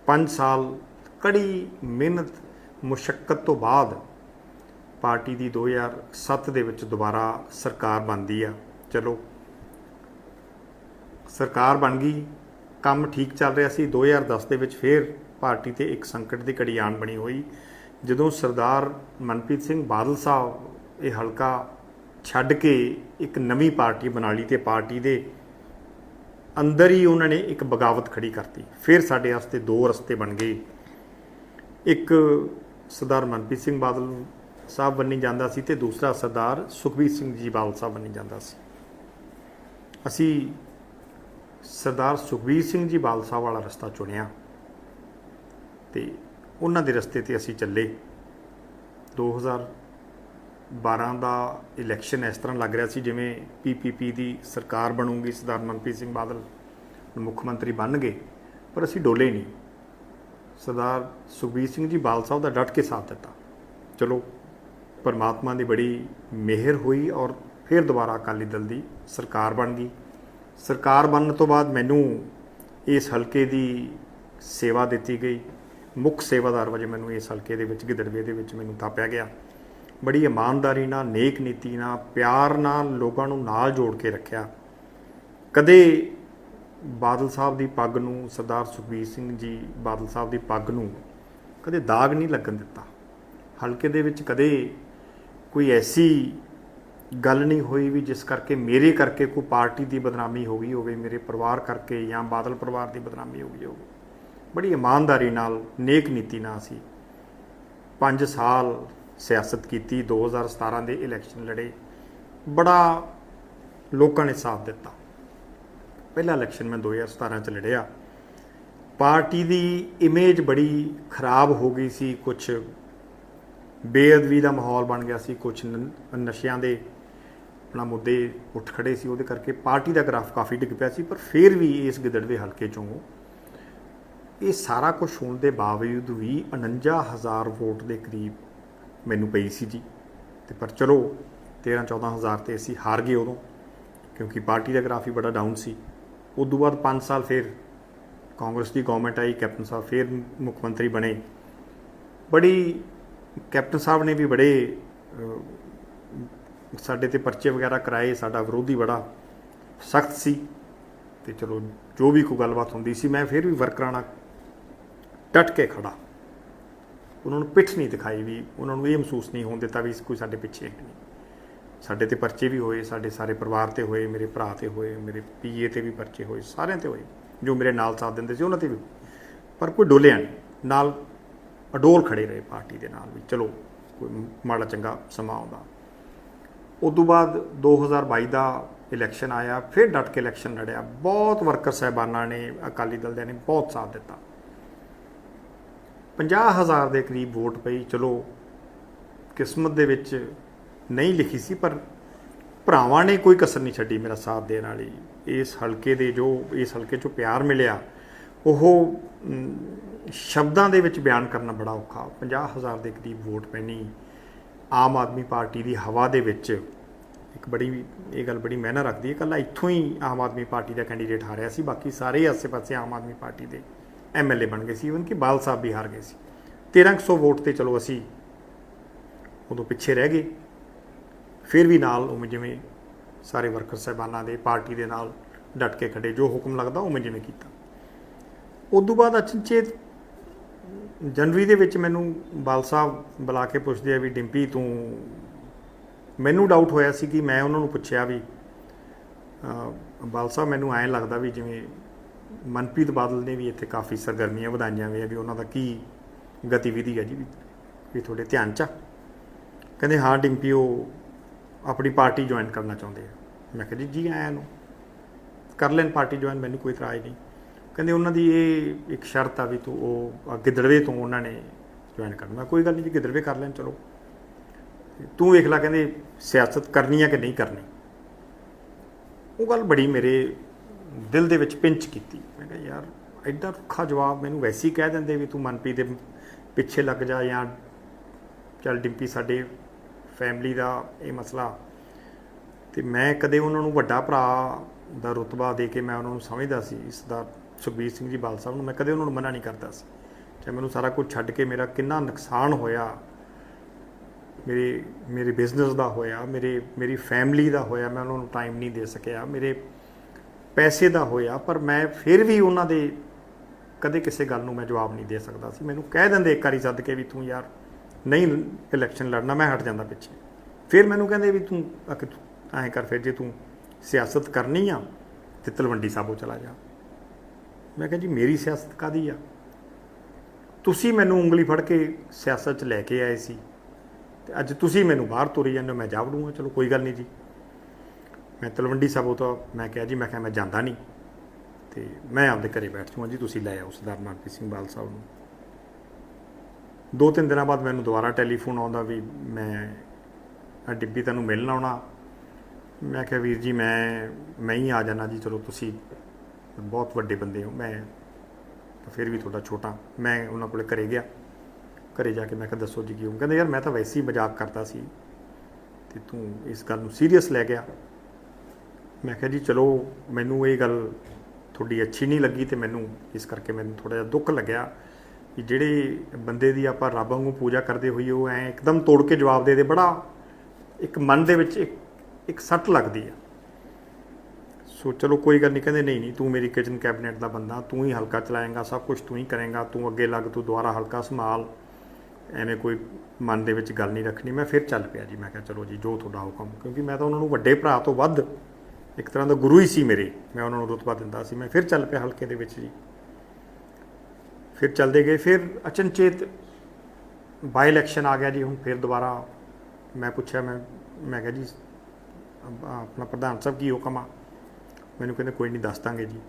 5 ਸਾਲ ਕੜੀ ਮਿਹਨਤ ਮੁਸ਼ਕਲ ਤੋਂ ਬਾਅਦ ਪਾਰਟੀ ਦੀ 2007 ਦੇ ਵਿੱਚ ਦੁਬਾਰਾ ਸਰਕਾਰ ਬਣਦੀ ਆ। ਚਲੋ, ਸਰਕਾਰ ਬਣ ਗਈ, ਕੰਮ ਠੀਕ ਚੱਲ ਰਿਹਾ ਸੀ। 2010 ਦੇ ਵਿੱਚ ਫੇਰ ਪਾਰਟੀ ਤੇ ਇੱਕ ਸੰਕਟ ਦੀ ਘੜੀ ਆਣ ਬਣੀ ਹੋਈ। ਜਦੋਂ ਸਰਦਾਰ ਮਨਪ੍ਰੀਤ ਸਿੰਘ ਬਾਦਲ ਸਾਹਿਬ ਇਹ ਹਲਕਾ ਛੱਡ ਕੇ ਇੱਕ ਨਵੀਂ ਪਾਰਟੀ ਬਣਾ ਲਈ ਤੇ ਪਾਰਟੀ ਦੇ ਅੰਦਰ ਹੀ ਉਹਨਾਂ ਨੇ ਇੱਕ ਬਗਾਵਤ ਖੜੀ ਕਰਤੀ। ਫਿਰ ਸਾਡੇ ਵਾਸਤੇ ਦੋ ਰਸਤੇ ਬਣ ਗਏ। ਇੱਕ ਸਰਦਾਰ ਮਨਪ੍ਰੀਤ ਸਿੰਘ ਬਾਦਲ ਸਾਹਿਬ ਬੰਨੀ ਜਾਂਦਾ ਸੀ ਤੇ ਦੂਸਰਾ ਸਰਦਾਰ ਸੁਖਬੀਰ ਸਿੰਘ ਜੀ ਬਾਦਲ ਸਾਹਿਬ ਬੰਨੀ ਜਾਂਦਾ ਸੀ। ਅਸੀਂ ਸਰਦਾਰ ਸੁਖਬੀਰ ਸਿੰਘ ਜੀ ਬਾਦਲ ਸਾਹਿਬ ਵਾਲਾ ਰਸਤਾ ਚੁਣਿਆ ਤੇ ਉਹਨਾਂ ਦੇ ਰਸਤੇ ਤੇ ਅਸੀਂ ਚੱਲੇ। 2012 ਦਾ ਇਲੈਕਸ਼ਨ ਇਸ ਤਰ੍ਹਾਂ ਲੱਗ ਰਿਹਾ ਸੀ ਜਿਵੇਂ ਪੀਪੀਪੀ ਦੀ ਸਰਕਾਰ ਬਣੂਗੀ, ਸਰਦਾਰ ਮਨਪ੍ਰੀਤ ਸਿੰਘ ਬਾਦਲ ਮੁੱਖ ਮੰਤਰੀ ਬਣ ਗਏ, ਪਰ ਅਸੀਂ ਡੋਲੇ ਨਹੀਂ। ਸਰਦਾਰ ਸੁਖਬੀਰ ਸਿੰਘ ਜੀ ਬਾਲ ਸਾਹਿਬ ਦਾ ਡਟ ਕੇ ਸਾਥ ਦਿੱਤਾ। ਚਲੋ, ਪਰਮਾਤਮਾ ਦੀ ਬੜੀ ਮਿਹਰ ਹੋਈ ਔਰ ਫਿਰ ਦੁਬਾਰਾ ਅਕਾਲੀ ਦਲ ਦੀ ਸਰਕਾਰ ਬਣ ਗਈ। ਸਰਕਾਰ ਬਣਨ ਤੋਂ ਬਾਅਦ ਮੈਨੂੰ ਇਸ ਹਲਕੇ ਦੀ ਸੇਵਾ ਦਿੱਤੀ ਗਈ। ਮੁੱਖ ਸੇਵਾਦਾਰ ਵਜੋਂ ਮੈਨੂੰ ਇਸ ਹਲਕੇ ਦੇ ਵਿੱਚ ਗਿੱਦੜਵੇ ਦੇ ਵਿੱਚ ਮੈਨੂੰ ਥਾਪਿਆ ਗਿਆ। ਬੜੀ ਇਮਾਨਦਾਰੀ ਨਾਲ, ਨੇਕ ਨੀਤੀ ਨਾਲ, ਪਿਆਰ ਨਾਲ ਲੋਕਾਂ ਨੂੰ ਨਾਲ ਜੋੜ ਕੇ ਰੱਖਿਆ। ਕਦੇ ਬਾਦਲ ਸਾਹਿਬ ਦੀ ਪੱਗ ਨੂੰ ਸਰਦਾਰ ਸੁਖਬੀਰ ਸਿੰਘ ਜੀ ਬਾਦਲ ਸਾਹਿਬ ਦੀ ਪੱਗ ਨੂੰ ਕਦੇ ਦਾਗ ਨਹੀਂ ਲੱਗਣ ਦਿੱਤਾ। ਹਲਕੇ ਦੇ ਵਿੱਚ ਕਦੇ ਕੋਈ ਐਸੀ ਗੱਲ ਨਹੀਂ ਹੋਈ ਵੀ ਜਿਸ ਕਰਕੇ ਮੇਰੇ ਕਰਕੇ ਕੋਈ ਪਾਰਟੀ ਦੀ ਬਦਨਾਮੀ ਹੋ ਗਈ ਹੋਵੇ, ਮੇਰੇ ਪਰਿਵਾਰ ਕਰਕੇ ਜਾਂ ਬਾਦਲ ਪਰਿਵਾਰ ਦੀ ਬਦਨਾਮੀ ਹੋ ਗਈ ਹੋਵੇ। ਬੜੀ ਇਮਾਨਦਾਰੀ ਨਾਲ, ਨੇਕ ਨੀਤੀ ਨਾਲ ਸੀ 5 ਸਾਲ ਸਿਆਸਤ ਕੀਤੀ 2017 ਦੇ ਇਲੈਕਸ਼ਨ ਲੜੇ। ਬੜਾ ਲੋਕਾਂ ਨੇ ਸਾਥ ਦਿੱਤਾ। ਪਹਿਲਾ ਇਲੈਕਸ਼ਨ ਮੈਂ 2017 ਚ ਲੜਿਆ। ਪਾਰਟੀ ਦੀ ਇਮੇਜ ਬੜੀ ਖਰਾਬ ਹੋ ਗਈ ਸੀ। ਕੁਝ ਬੇਅਦਬੀ ਦਾ ਮਾਹੌਲ ਬਣ ਗਿਆ ਸੀ। ਕੁਝ ਨਸ਼ਿਆਂ ਦੇ ਆਪਣਾ ਮੁੱਦੇ ਉੱਠ ਖੜੇ ਸੀ। ਉਹਦੇ ਕਰਕੇ ਪਾਰਟੀ ਦਾ ਗ੍ਰਾਫ ਕਾਫੀ ਡਿੱਗ ਪਿਆ ਸੀ। ਪਰ ਫਿਰ ਵੀ ਇਸ ਗਿੱਦੜ ਦੇ ਹਲਕੇ ਚੋਂ ਇਹ ਸਾਰਾ ਕੁਝ ਹੋਣ ਦੇ ਬਾਵਜੂਦ ਵੀ 49000 ਵੋਟ ਦੇ ਕਰੀਬ ਮੈਨੂੰ ਪਈ ਸੀ ਜੀ। ਤੇ ਪਰ ਚਲੋ 13 14000 ਤੇ ਅਸੀਂ ਹਾਰ ਗਏ ਉਦੋਂ, ਕਿਉਂਕਿ ਪਾਰਟੀ ਦਾ ਗ੍ਰਾਫ ਹੀ ਬੜਾ ਡਾਊਨ ਸੀ। ਉਸ ਤੋਂ ਬਾਅਦ 5 ਸਾਲ ਫਿਰ ਕਾਂਗਰਸ ਦੀ ਗਵਰਨਮੈਂਟ ਆਈ, ਕੈਪਟਨ ਸਾਹਿਬ ਫਿਰ ਮੁੱਖ ਮੰਤਰੀ ਬਣੇ। ਬੜੀ ਕੈਪਟਨ ਸਾਹਿਬ ਨੇ ਵੀ ਬੜੇ ਸਾਡੇ ਤੇ ਪਰਚੇ ਵਗੈਰਾ ਕਰਾਏ, ਸਾਡਾ ਵਿਰੋਧੀ ਬੜਾ ਸਖਤ ਸੀ। ਤੇ ਚਲੋ, ਜੋ ਵੀ ਕੋਈ ਗੱਲਬਾਤ ਹੁੰਦੀ ਸੀ, ਮੈਂ ਫਿਰ ਵੀ ਵਰਕਰਾਂ ਨਾਲ ਡਟ ਕੇ ਖੜਾ। ਉਹਨਾਂ ਨੂੰ ਪਿੱਠ ਨਹੀਂ ਦਿਖਾਈ ਵੀ ਉਹਨਾਂ ਨੂੰ ਇਹ ਮਹਿਸੂਸ ਨਹੀਂ ਹੋਣ ਦਿੱਤਾ ਵੀ ਕੋਈ ਸਾਡੇ ਪਿੱਛੇ ਹੈ ਨਹੀਂ। ਸਾਡੇ ਤੇ ਪਰਚੇ ਵੀ ਹੋਏ, ਸਾਡੇ ਸਾਰੇ ਪਰਿਵਾਰ ਤੇ ਹੋਏ, ਮੇਰੇ ਭਰਾ ਤੇ ਹੋਏ, ਮੇਰੇ ਪੀਏ ਤੇ ਵੀ ਪਰਚੇ ਹੋਏ, ਸਾਰਿਆਂ ਤੇ ਹੋਏ, ਜੋ ਮੇਰੇ ਨਾਲ ਸਾਥ ਦਿੰਦੇ ਸੀ ਉਹਨਾਂ ਤੇ ਵੀ। ਪਰ ਕੋਈ ਡੋਲਿਆ ਨਹੀਂ। ਨਾਲ ਅਡੋਲ ਖੜੇ ਰਹੇ ਪਾਰਟੀ ਦੇ ਨਾਲ ਵੀ, ਚਲੋ, ਕੋਈ ਮਾੜਾ ਚੰਗਾ ਸਮਾਂ ਆਉਂਦਾ। ਉਸ ਤੋਂ ਬਾਅਦ 2022 ਦਾ ਇਲੈਕਸ਼ਨ ਆਇਆ, ਫਿਰ ਡਟ ਕੇ ਇਲੈਕਸ਼ਨ ਲੜਿਆ। ਬਹੁਤ ਵਰਕਰ ਸਹਿਬਾਨਾਂ ਨੇ, ਅਕਾਲੀ ਦਲ ਦੇ ਨੇ ਬਹੁਤ ਸਾਥ ਦਿੱਤਾ। 50000 ਦੇ ਕਰੀਬ ਵੋਟ ਪਈ, ਚਲੋ ਕਿਸਮਤ ਦੇ ਵਿੱਚ ਨਹੀਂ ਲਿਖੀ ਸੀ, ਪਰ ਭਰਾਵਾਂ ਨੇ ਕੋਈ ਕਸਰ ਨਹੀਂ ਛੱਡੀ ਮੇਰਾ ਸਾਥ ਦੇਣ ਵਾਲੀ। ਇਸ ਹਲਕੇ ਦੇ ਜੋ, ਇਸ ਹਲਕੇ 'ਚੋਂ ਪਿਆਰ ਮਿਲਿਆ, ਉਹ ਸ਼ਬਦਾਂ ਦੇ ਵਿੱਚ ਬਿਆਨ ਕਰਨਾ ਬੜਾ ਔਖਾ। 50000 ਦੇ ਕਰੀਬ ਵੋਟ ਪੈਣੀ, ਆਮ ਆਦਮੀ ਪਾਰਟੀ ਦੀ ਹਵਾ ਦੇ ਵਿੱਚ। ਇੱਕ ਬੜੀ, ਇਹ ਗੱਲ ਬੜੀ ਮਾਇਨਾ ਰੱਖਦੀ ਹੈ ਕੱਲਾ ਇੱਥੋਂ ਹੀ ਆਮ ਆਦਮੀ ਪਾਰਟੀ ਦਾ ਕੈਂਡੀਡੇਟ ਹਾਰਿਆ ਸੀ, ਬਾਕੀ ਸਾਰੇ ਆਸੇ-ਪਾਸੇ ਆਮ ਆਦਮੀ ਪਾਰਟੀ ਦੇ। ਐਮਐਲਏ ਬਣ ਗਏ ਸੀ ਇਵਨ ਕਿ ਬਾਲ ਸਾਹਿਬ ਵੀ ਹਾਰ ਗਏ ਸੀ। 1300 ਵੋਟ ਤੇ ਚਲੋ ਅਸੀਂ ਉਦੋਂ ਪਿੱਛੇ ਰਹਿ ਗਏ। ਫਿਰ ਵੀ ਨਾਲ ਉਵੇਂ ਜਿਵੇਂ ਸਾਰੇ ਵਰਕਰ ਸਹਿਬਾਨਾਂ ਦੇ, ਪਾਰਟੀ ਦੇ ਨਾਲ ਡਟ ਕੇ ਖੜੇ ਜੋ ਹੁਕਮ ਲੱਗਦਾ ਉਵੇਂ ਜਿਵੇਂ ਕੀਤਾ। ਉਸ ਤੋਂ ਬਾਅਦ ਅਚਨਚੇਤ ਜਨਵਰੀ ਦੇ ਵਿੱਚ ਮੈਨੂੰ ਬਾਲ ਸਾਹਿਬ ਬੁਲਾ ਕੇ ਪੁੱਛਦੇ ਆ ਵੀ, ਡਿੰਪੀ, ਤੂੰ ਮੈਨੂੰ ਡਾਊਟ ਹੋਇਆ ਸੀ ਕਿ ਮੈਂ ਉਹਨਾਂ ਨੂੰ ਪੁੱਛਿਆ ਵੀ ਬਾਲ ਸਾਹਿਬ, ਮੈਨੂੰ ਐਂ ਲੱਗਦਾ ਵੀ ਜਿਵੇਂ ਮਨਪ੍ਰੀਤ ਬਾਦਲ ਨੇ ਵੀ ਇੱਥੇ ਕਾਫੀ ਸਰਗਰਮੀਆਂ ਵਧਾਈਆਂ ਵੀ ਆ ਵੀ ਉਹਨਾਂ ਦਾ ਕੀ ਗਤੀਵਿਧੀ ਹੈ ਜੀ ਵੀ ਤੁਹਾਡੇ ਧਿਆਨ ਚ ਆ? ਕਹਿੰਦੇ ਹਾਂ ਡਿੰਪੀ, ਉਹ ਆਪਣੀ ਪਾਰਟੀ ਜੁਆਇਨ ਕਰਨਾ ਚਾਹੁੰਦੇ ਆ। ਮੈਂ ਕਿਹਾ ਜੀ ਜੀ ਆਇਆਂ ਨੂੰ। ਕਰ ਲੈਣ ਪਾਰਟੀ ਜੁਆਇਨ ਮੈਨੂੰ ਕੋਈ ਇਤਰਾਜ਼ ਨਹੀਂ। ਕਹਿੰਦੇ ਉਹਨਾਂ ਦੀ ਇਹ ਇੱਕ ਸ਼ਰਤ ਆ ਵੀ ਤੂੰ ਉਹ ਗਿੱਦੜਵੇ ਤੋਂ ਉਹਨਾਂ ਨੇ ਜੁਆਇਨ ਕਰਨਾ। ਕੋਈ ਗੱਲ ਨਹੀਂ ਜੀ, ਗਿੱਦੜਵੇ ਕਰ ਲੈਣ, ਚਲੋ। ਤੂੰ ਵੇਖ ਲੈ, ਕਹਿੰਦੇ ਸਿਆਸਤ ਕਰਨੀ ਆ ਕਿ ਨਹੀਂ ਕਰਨੀ? ਉਹ ਗੱਲ ਬੜੀ ਮੇਰੇ ਦਿਲ ਦੇ ਵਿੱਚ ਪਿੰਚ ਕੀਤੀ। ਮੈਂ ਕਿਹਾ, ਯਾਰ, ਐਡਾ ਰੁੱਖਾ ਜਵਾਬ ਮੈਨੂੰ ਵੈਸੇ ਹੀ ਕਹਿ ਦਿੰਦੇ ਵੀ ਤੂੰ ਮਨਪ੍ਰੀਤ ਦੇ ਪਿੱਛੇ ਲੱਗ ਜਾ ਜਾਂ ਚੱਲ ਡਿੰਪੀ ਸਾਡੇ ਫੈਮਿਲੀ ਦਾ ਇਹ ਮਸਲਾ। ਤੇ ਮੈਂ ਕਦੇ ਉਹਨਾਂ ਨੂੰ ਵੱਡਾ ਭਰਾ ਦਾ ਰੁਤਬਾ ਦੇ ਕੇ ਮੈਂ ਉਹਨਾਂ ਨੂੰ ਸਮਝਦਾ ਸੀ ਇਸ ਦਾ ਸੁਖਬੀਰ ਸਿੰਘ ਜੀ ਬਾਲ ਸਾਹਿਬ ਨੂੰ, ਮੈਂ ਕਦੇ ਉਹਨਾਂ ਨੂੰ ਮਨਾ ਨਹੀਂ ਕਰਦਾ ਸੀ। ਚਾਹੇ ਮੈਨੂੰ ਸਾਰਾ ਕੁਝ ਛੱਡ ਕੇ ਮੇਰਾ ਕਿੰਨਾ ਨੁਕਸਾਨ ਹੋਇਆ, ਮੇਰੇ ਮੇਰੇ ਬਿਜ਼ਨਸ ਦਾ ਹੋਇਆ, ਮੇਰੇ, ਮੇਰੀ ਫੈਮਿਲੀ ਦਾ ਹੋਇਆ, ਮੈਂ ਉਹਨਾਂ ਨੂੰ ਟਾਈਮ ਨਹੀਂ ਦੇ ਸਕਿਆ, ਮੇਰੇ ਪੈਸੇ ਦਾ ਹੋਇਆ, ਪਰ ਮੈਂ ਫਿਰ ਵੀ ਉਹਨਾਂ ਦੇ ਕਦੇ ਕਿਸੇ ਗੱਲ ਨੂੰ ਮੈਂ ਜਵਾਬ ਨਹੀਂ ਦੇ ਸਕਦਾ ਸੀ। ਮੈਨੂੰ ਕਹਿ ਦਿੰਦੇ ਇੱਕ ਵਾਰੀ ਸੱਦ ਕੇ ਵੀ ਤੂੰ ਯਾਰ ਨਹੀਂ ਇਲੈਕਸ਼ਨ ਲੜਨਾ, ਮੈਂ ਹਟ ਜਾਂਦਾ ਪਿੱਛੇ। ਫਿਰ ਮੈਨੂੰ ਕਹਿੰਦੇ ਵੀ ਤੂੰ ਆ ਐਂ ਕਰ ਫਿਰ, ਜੇ ਤੂੰ ਸਿਆਸਤ ਕਰਨੀ ਆ, ਤੇ ਤਲਵੰਡੀ ਸਾਬੋ ਚਲਾ ਜਾ। ਮੈਂ ਕਿਹਾ ਜੀ, ਮੇਰੀ ਸਿਆਸਤ ਕਾਦੀ ਆ? ਤੁਸੀਂ ਮੈਨੂੰ ਉਂਗਲੀ ਫੜ ਕੇ ਸਿਆਸਤ 'ਚ ਲੈ ਕੇ ਆਏ ਸੀ, ਤੇ ਅੱਜ ਤੁਸੀਂ ਮੈਨੂੰ ਬਾਹਰ ਤੋਰੀ ਜਾਂਦੇ ਹੋ, ਮੈਂ ਜਾ ਵੜੂੰਗਾ ਚਲੋ, ਕੋਈ ਗੱਲ ਨਹੀਂ ਜੀ। ਮੈਂ ਤਲਵੰਡੀ ਸਾਬੋ ਤੋਂ ਮੈਂ ਕਿਹਾ ਜੀ, ਮੈਂ ਕਿਹਾ ਮੈਂ ਜਾਂਦਾ ਨਹੀਂ। ਤੇ ਮੈਂ ਆਪਦੇ ਘਰੇ ਬੈਠ ਜਾਊਂਗਾ ਜੀ, ਤੁਸੀਂ ਲੈ ਆਓ ਸਰਦਾਰ ਮਨਪ੍ਰੀਤ ਸਿੰਘ ਬਾਲ ਸਾਹਿਬ ਨੂੰ। ਦੋ ਤਿੰਨ ਦਿਨਾਂ ਬਾਅਦ ਮੈਨੂੰ ਦੁਬਾਰਾ ਟੈਲੀਫੋਨ ਆਉਂਦਾ ਵੀ ਮੈਂ ਆ ਡਿੱਬੀ ਤੈਨੂੰ ਮਿਲਣ ਆਉਣਾ। ਮੈਂ ਕਿਹਾ, ਵੀਰ ਜੀ, ਮੈਂ ਮੈਂ ਹੀ ਆ ਜਾਣਾ ਜੀ, ਚਲੋ ਤੁਸੀਂ ਬਹੁਤ ਵੱਡੇ ਬੰਦੇ ਹੋ, ਮੈਂ ਤਾਂ ਫਿਰ ਵੀ ਤੁਹਾਡਾ ਛੋਟਾ। ਮੈਂ ਉਹਨਾਂ ਕੋਲੇ ਘਰੇ ਗਿਆ। ਘਰੇ ਜਾ ਕੇ ਮੈਂ ਕਿਹਾ, ਦੱਸੋ ਜੀ ਕਿਉਂ ਕਹਿੰਦੇ, ਯਾਰ, ਮੈਂ ਤਾਂ ਵੈਸੇ ਹੀ ਮਜ਼ਾਕ ਕਰਦਾ ਸੀ। ਤੇ ਤੂੰ ਇਸ ਗੱਲ ਨੂੰ ਸੀਰੀਅਸ ਲੈ ਗਿਆ। ਮੈਂ ਕਿਹਾ ਜੀ, ਚਲੋ, ਮੈਨੂੰ ਇਹ ਗੱਲ ਤੁਹਾਡੀ ਅੱਛੀ ਨਹੀਂ ਲੱਗੀ ਤੇ ਮੈਨੂੰ ਇਸ ਕਰਕੇ ਮੈਨੂੰ ਥੋੜਾ ਜਿਹਾ ਦੁੱਖ ਲੱਗਿਆ ਕਿ ਜਿਹੜੇ ਬੰਦੇ ਦੀ ਆਪਾਂ ਰੱਬ ਵਾਂਗੂ ਪੂਜਾ ਕਰਦੇ ਹੋਈਏ ਉਹ ਐ ਇੱਕਦਮ ਤੋੜ ਕੇ ਜਵਾਬ ਦੇ ਦੇ। ਬੜਾ ਇੱਕ ਮਨ ਦੇ ਵਿੱਚ ਇੱਕ ਇੱਕ ਸੱਟ ਲੱਗਦੀ ਆ। ਸੋ ਚਲੋ, ਕੋਈ ਗੱਲ ਨਹੀਂ, ਕਹਿੰਦੇ, ਨਹੀਂ ਨਹੀਂ, ਤੂੰ ਮੇਰੀ ਕਿਚਨ ਕੈਬਨਿਟ ਦਾ ਬੰਦਾ, ਤੂੰ ਹੀ ਹਲਕਾ ਚਲਾਏਗਾ, ਸਭ ਕੁਝ ਤੂੰ ਹੀ ਕਰੇਂਗਾ, ਤੂੰ ਅੱਗੇ ਲੱਗ, ਤੂੰ ਦੁਬਾਰਾ ਹਲਕਾ ਸੰਭਾਲ। ਐਵੇਂ ਕੋਈ ਮਨ ਦੇ ਵਿੱਚ ਗੱਲ ਨਹੀਂ ਰੱਖਣੀ। ਮੈਂ ਫਿਰ ਚੱਲ ਪਿਆ ਜੀ, ਮੈਂ ਕਿਹਾ, ਚਲੋ ਜੀ, ਜੋ ਤੁਹਾਡਾ ਹੁਕਮ, ਕਿਉਂਕਿ ਮੈਂ ਤਾਂ ਉਹਨਾਂ ਨੂੰ ਵੱਡੇ ਭਰਾ ਤੋਂ ਵੱਧ ਇੱਕ ਤਰ੍ਹਾਂ ਦਾ ਗੁਰੂ ਹੀ ਸੀ ਮੇਰੇ। ਮੈਂ ਉਹਨਾਂ ਨੂੰ ਰੁਤਬਾ ਦਿੰਦਾ ਸੀ। ਮੈਂ ਫਿਰ ਚੱਲ ਪਿਆ ਹਲਕੇ ਦੇ ਵਿੱਚ ਜੀ। ਫਿਰ ਚੱਲਦੇ ਗਏ। ਫਿਰ ਅਚਨਚੇਤ ਬਾਈ ਇਲੈਕਸ਼ਨ ਆ ਗਿਆ ਜੀ। ਹੁਣ ਫਿਰ ਦੁਬਾਰਾ ਮੈਂ ਪੁੱਛਿਆ, ਮੈਂ ਮੈਂ ਕਿਹਾ ਜੀ, ਆਪਣਾ ਪ੍ਰਧਾਨ ਸਾਹਿਬ ਕੀ ਹੁਕਮ ਆ? ਮੈਨੂੰ ਕਹਿੰਦੇ, ਕੋਈ ਨਹੀਂ, ਦੱਸ ਦਾਂਗੇ ਜੀ।